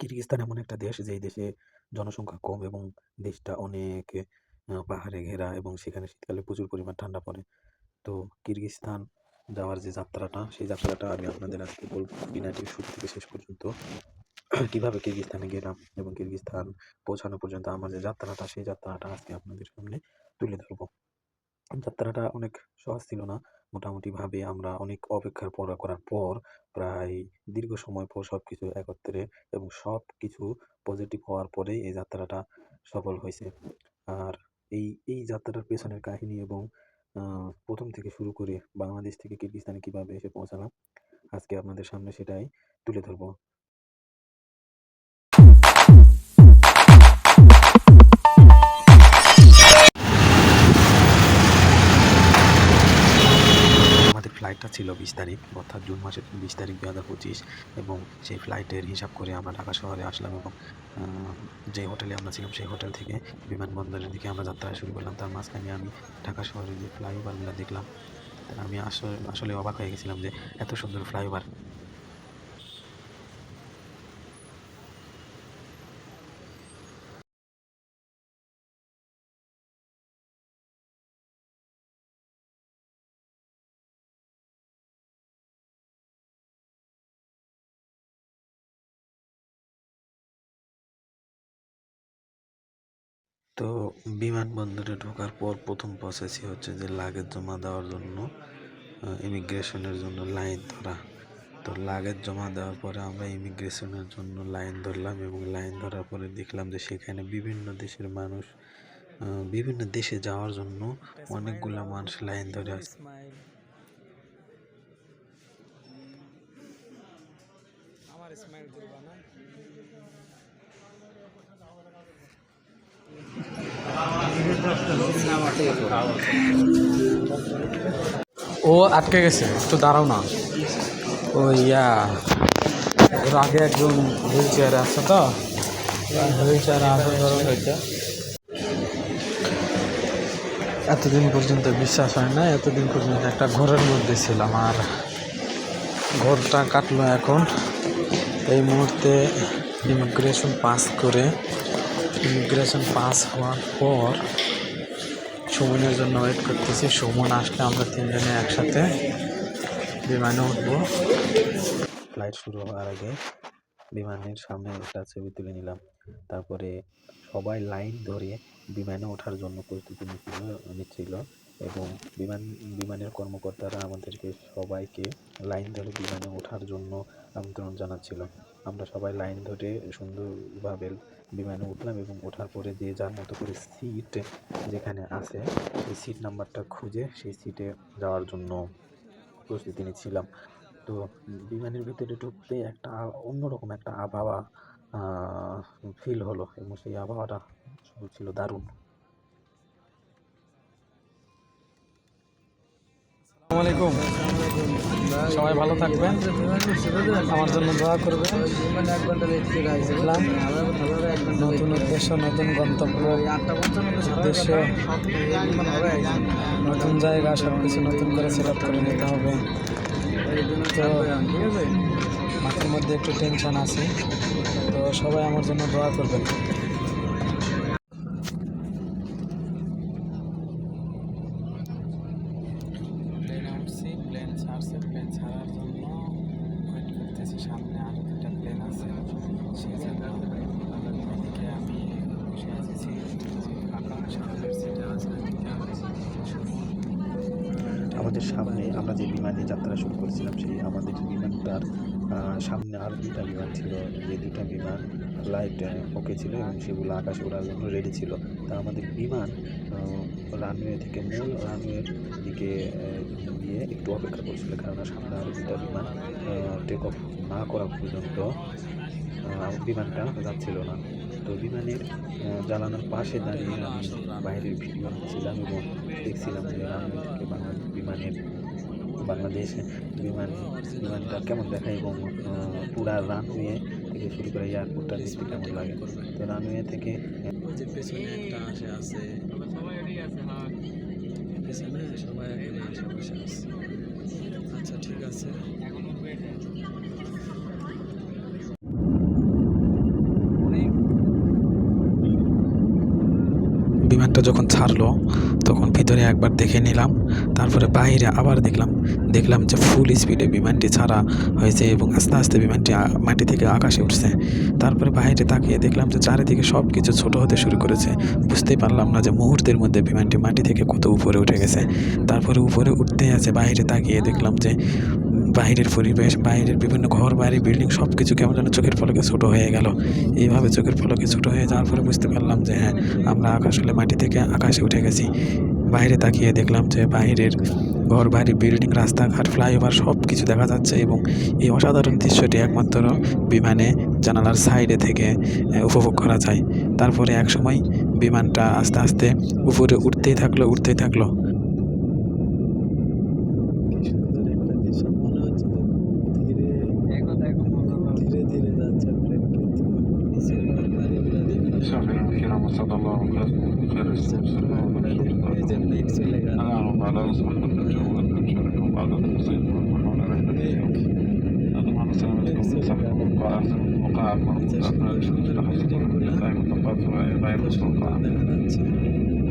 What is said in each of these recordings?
কিরগিজস্তান এমন একটা দেশ যেই দেশে জনসংখ্যা কম এবং দেশটা অনেক পাহাড়ে ঘেরা এবং সেখানে শীতকালে প্রচুর পরিমাণ ঠান্ডা পড়ে। তো কিরগিজস্তান যাওয়ার যে যাত্রাটা, সেই যাত্রাটা আমি আপনাদের আজকে বলব বিনাটির শুরু থেকে শেষ পর্যন্ত। কীভাবে কিরগিজস্তানে গেলাম এবং কিরগিজস্তান পৌঁছানো পর্যন্ত আমার যে যাত্রাটা, সেই যাত্রাটা আজকে আপনাদের সামনে তুলে ধরবো যাত্রাটা অনেক সহজ ছিল না। মোটামুটিভাবে আমরা অনেক অপেক্ষার পর করার পর প্রায় দীর্ঘ সময় পর সব কিছু একত্রে এবং সব কিছু পজিটিভ হওয়ার পরেই এই যাত্রাটা সফল হয়েছে আর এই, এই যাত্রাটার পেছনের কাহিনী এবং প্রথম থেকে শুরু করে বাংলাদেশ থেকে কিরগিজস্তানে কীভাবে এসে পৌঁছালাম, আজকে আপনাদের সামনে সেটাই তুলে ধরব। অর্থাৎ বিশ মাসের ২০ তারিখ ২০২৫ এবং সেই ফ্লাইটের হিসাব করে আমরা ঢাকা শহরে আসলাম এবং যে হোটেলে আমরা ছিলাম সেই হোটেল থেকে বিমানবন্দরের দিকে আমরা যাত্রা শুরু করলাম। তার মাঝখানে আমি ঢাকা শহরে যে ফ্লাইওভারগুলো দেখলাম, আমি আসলে আসলে অবাক হয়ে গেছিলাম যে এত সুন্দর ফ্লাইওভার। তো বিমানবন্দরে ঢোকার পর প্রথম প্রসেসই হচ্ছে যে লাগেজ জমা দেওয়ার জন্য ইমিগ্রেশনের জন্য লাইন ধরা। তো লাগেজ জমা দেওয়ার পরে আমরা ইমিগ্রেশনের জন্য লাইন ধরলাম এবং লাইন ধরার পরে দেখলাম যে সেখানে বিভিন্ন দেশের মানুষ বিভিন্ন দেশে যাওয়ার জন্য অনেকগুলো মানুষ লাইন ধরে আছে। আমার স্মাইল দিবা না ও আটকে গেছে, একটু দাঁড়াও না। ও ইয়া, ওর আগে একজন হুইল চেয়ারে আসছে তো? হুইল চেয়ারে আসার ধরুন এতদিন পর্যন্ত বিশ্বাস হয় না এতদিন পর্যন্ত একটা ঘরের মধ্যে ছিলাম আর ঘোরটা কাটলো এখন। এই মুহূর্তে ইমিগ্রেশন পাস করে ইমিগ্রেশন পাস হওয়ার পর সুমনের জন্য ওয়েট করতেছি। সুমন আসলে আমরা তিনজনে একসাথে বিমানে উঠবো। ফ্লাইট শুরু হওয়ার আগে বিমানের সামনে একটা ছবি তুলে নিলাম। তারপরে সবাই লাইন ধরে বিমানে ওঠার জন্য প্রস্তুতি নিচ্ছিল নিচ্ছিল। এবং বিমান, বিমানের কর্মকর্তারা আমাদেরকে সবাইকে লাইন ধরে বিমানে ওঠার জন্য আমন্ত্রণ জানাচ্ছিল। আমরা সবাই লাইন ধরে সুন্দরভাবে বিমানে উঠলাম এবং ওঠার পরে যে যার মতো করে সিট যেখানে আছে, সেই সিট নাম্বারটা খুঁজে সেই সিটে যাওয়ার জন্য প্রস্তুতি নিচ্ছিলাম। তো বিমানের ভিতরে ঢুকতে একটা অন্যরকম একটা আবহাওয়া ফিল হলো এবং সেই আবহাওয়াটা ছিল দারুণ। আসসালামু আলাইকুম সবাই ভালো থাকবেন। আমার জন্য দোয়া করবেন। নতুন উদ্দেশ্য, নতুন গন্তব্য, উদ্দেশ্য, নতুন জায়গা সব কিছু নতুন করে সেট করে নিতে হবে। তো মাথার মধ্যে একটু টেনশন আছে। তো সবাই আমার জন্য দোয়া করবেন। আমাদের সামনে আমরা যে বিমানে যাত্রা শুরু করেছিলাম, সেই আমাদের বিমানটার সামনে আরও দুটা বিমান ছিল। যে দুটা বিমান ফ্লাইট ওকে ছিল এবং সেগুলো আকাশে ওড়ার জন্য রেডি ছিল। তা আমাদের বিমান রানওয়ে থেকে মূল রানওয়ের দিকে গিয়ে একটু অপেক্ষা করছিল। কেননা সামনে আরও দুটা বিমান টেক অফ না করা পর্যন্ত বিমানটা যাচ্ছিল না। তো বিমানের আ জানালার পাশে দাঁড়িয়ে আমি বাইরের ভিডিও নিচ্ছিলাম এবং দেখছিলাম যে রানওয়ে থেকে বাংলাদেশ বিমানের, বাংলাদেশ বিমান, বিমানটা কেমন দেখায় এবং আ পুরা রানওয়ে থেকে শুরু করে এয়ারপোর্টটা দেখতে কেমন লাগে। তো রানওয়ে থেকে, ওই যে পেছনে একটা আসে আছে পেছনে সবাই এখানে আসে বসে আছে আচ্ছা ঠিক আছে বিমানটা যখন ছাড়লো, তখন ভিতরে একবার দেখে নিলাম, তারপরে বাইরে আবার দেখলাম দেখলাম যে ফুল স্পিডে বিমানটি ছাড়া হয়েছে এবং আস্তে আস্তে বিমানটি মাটি থেকে আকাশে উঠছে। তারপরে বাইরে তাকিয়ে দেখলাম যে চারিদিকে সব কিছু ছোটো হতে শুরু করেছে। বুঝতেই পারলাম না যে মুহূর্তের মধ্যে বিমানটি মাটি থেকে কত উপরে উঠে গেছে। তারপরে উপরে উঠতে আছে, বাইরে তাকিয়ে দেখলাম যে বাইরের পরিবেশ, বাইরের বিভিন্ন ঘর, বাড়ি, বিল্ডিং সব কিছু কেমন যেন চোখের ফলকে ছোটো হয়ে গেল। এইভাবে চোখের ফলকে ছোটো হয়ে যাওয়ার পরে বুঝতে পারলাম যে হ্যাঁ আমরা আকাশলে মাটি থেকে আকাশে উঠে গেছি। বাইরে তাকিয়ে দেখলাম যে বাইরের ঘর, বাড়ি, বিল্ডিং, রাস্তাঘাট, ফ্লাইওভার সব কিছু দেখা যাচ্ছে এবং এই অসাধারণ দৃশ্যটি একমাত্র বিমানে জানালার সাইডে থেকে উপভোগ করা যায়। তারপরে এক সময় বিমানটা আস্তে আস্তে উপরে উঠতেই থাকল উঠতেই থাকল। الكرام وسعد الله اوقاتكم بخير انا اعلم على اصبح الجو والمشاركة بعد التصيد والمحور رحلتكم هذا معنى السلام عليكم صاحبكم وقع احسن وقع مربوط اثناء الشروط لحظة الله مطلقات غير مستوقعة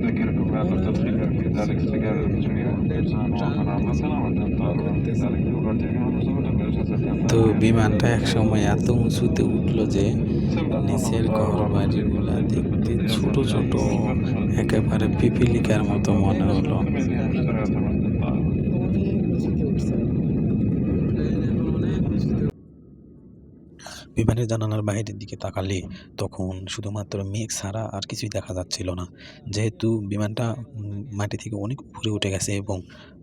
ذكركم بأن التدخين في ذلك استقال الجميع والإنسان ومن عملنا وأن طالبا في ذلك لغتهم ونزولا بإجازة তো বিমানটা এক সময় এত উঁচুতে উঠলো যে নিচের ঘর বাড়িগুলা দেখতে ছোট ছোট একেবারে পিপিলিকার মতো মনে হলো। বিমানের জানালার বাইরের দিকে তাকালে তখন শুধুমাত্র মেঘ ছাড়া আর কিছুই দেখা যাচ্ছিল না। যেহেতু বিমানটা মাটি থেকে অনেক উপরে উঠে গেছে এবং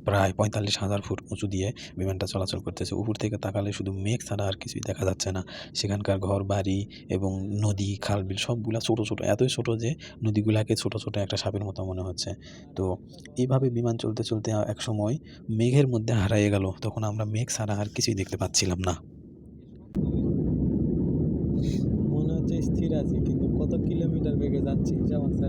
প্রায় পঁয়তাল্লিশ হাজার ফুট উঁচু দিয়ে বিমানটা চলাচল করতেছে, উপর থেকে তাকালে শুধু মেঘ ছাড়া আর কিছুই দেখা যাচ্ছে না। সেখানকার ঘর বাড়ি এবং নদী খাল বিল সবগুলা ছোট ছোট, এতই ছোট যে নদীগুলাকে ছোট ছোট একটা সাপের মতো মনে হচ্ছে। তো এইভাবে বিমান চলতে চলতে এক সময় মেঘের মধ্যে হারিয়ে গেল, তখন আমরা মেঘ ছাড়া আর কিছুই দেখতে পাচ্ছিলাম না মনে হচ্ছে স্থির আছি কিন্তু কত কিলোমিটার বেগে যাচ্ছি হিসাব আছে